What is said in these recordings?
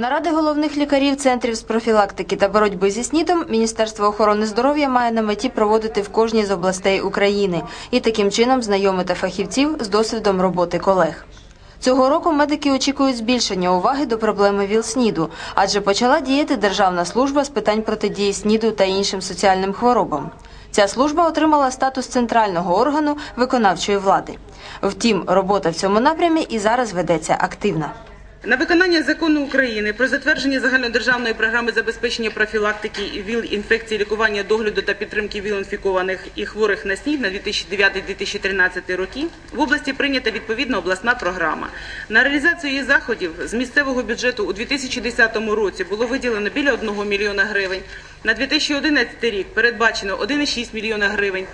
Наради головних лікарів центрів з профілактики та боротьби зі СНІДом Міністерство охорони здоров'я має на меті проводити в кожній з областей України і таким чином знайомити фахівців з досвідом роботи колег. Цього року медики очікують збільшення уваги до проблеми ВІЛ-СНІДу, адже почала діяти Державна служба з питань протидії СНІДу та іншим соціальним хворобам. Ця служба отримала статус центрального органу виконавчої влади. Втім, робота в цьому напрямі і зараз ведеться активна. На виконання закону України про затвердження загальнодержавної програми забезпечення профілактики ВІЛ-інфекції, лікування, догляду та підтримки ВІЛ-інфікованих і хворих на СНІД на 2009-2013 роки в області прийнята відповідна обласна програма. На реалізацію її заходів з місцевого бюджету у 2010 році було виділено біля 1 мільйона гривень. На 2011 рік передбачено 1,6 мільйона гривень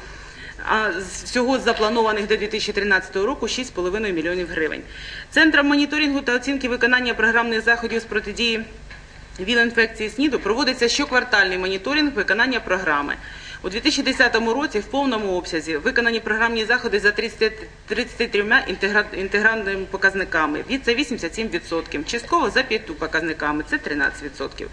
а з всього запланованих до 2013 року 6,5 мільйонів гривень. Центром моніторингу та оцінки виконання програмних заходів з протидії ВІЛ-інфекції СНІДу проводиться щоквартальний моніторинг виконання програми. У 2010 році в повному обсязі виконані програмні заходи за 30 33 інтегра- інтегральними показниками. Від це 87%, частково за 5 показниками, це 13%.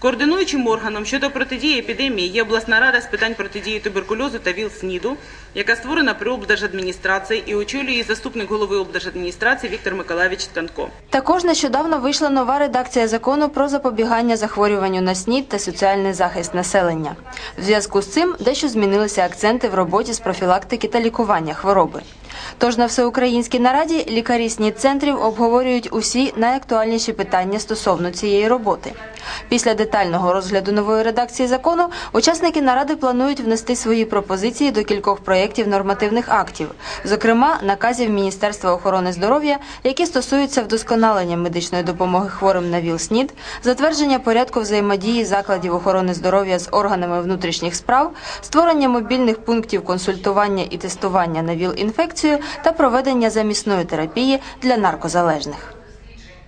Координуючим органом щодо протидії епідемії є обласна рада з питань протидії туберкульозу та ВІЛ-СНІДу, яка створена при облдержадміністрації і очолює заступник голови облдержадміністрації Віктор Миколаївич Тканко. Також нещодавно вийшла нова редакція закону про запобігання захворюванню на СНІД та соціальний захист населення. В зв'язку з цим дещо змінилися акценти в роботі з профілактики та лікування хвороби. Тож на всеукраїнській нараді лікарі СНІД-центрів обговорюють усі найактуальніші питання стосовно цієї роботи. Після детального розгляду нової редакції закону учасники наради планують внести свої пропозиції до кількох проєктів нормативних актів, зокрема наказів Міністерства охорони здоров'я, які стосуються вдосконалення медичної допомоги хворим на ВІЛ-СНІД, затвердження порядку взаємодії закладів охорони здоров'я з органами внутрішніх справ, створення мобільних пунктів консультування і тестування на ВІЛ-інфекцію та проведення замісної терапії для наркозалежних.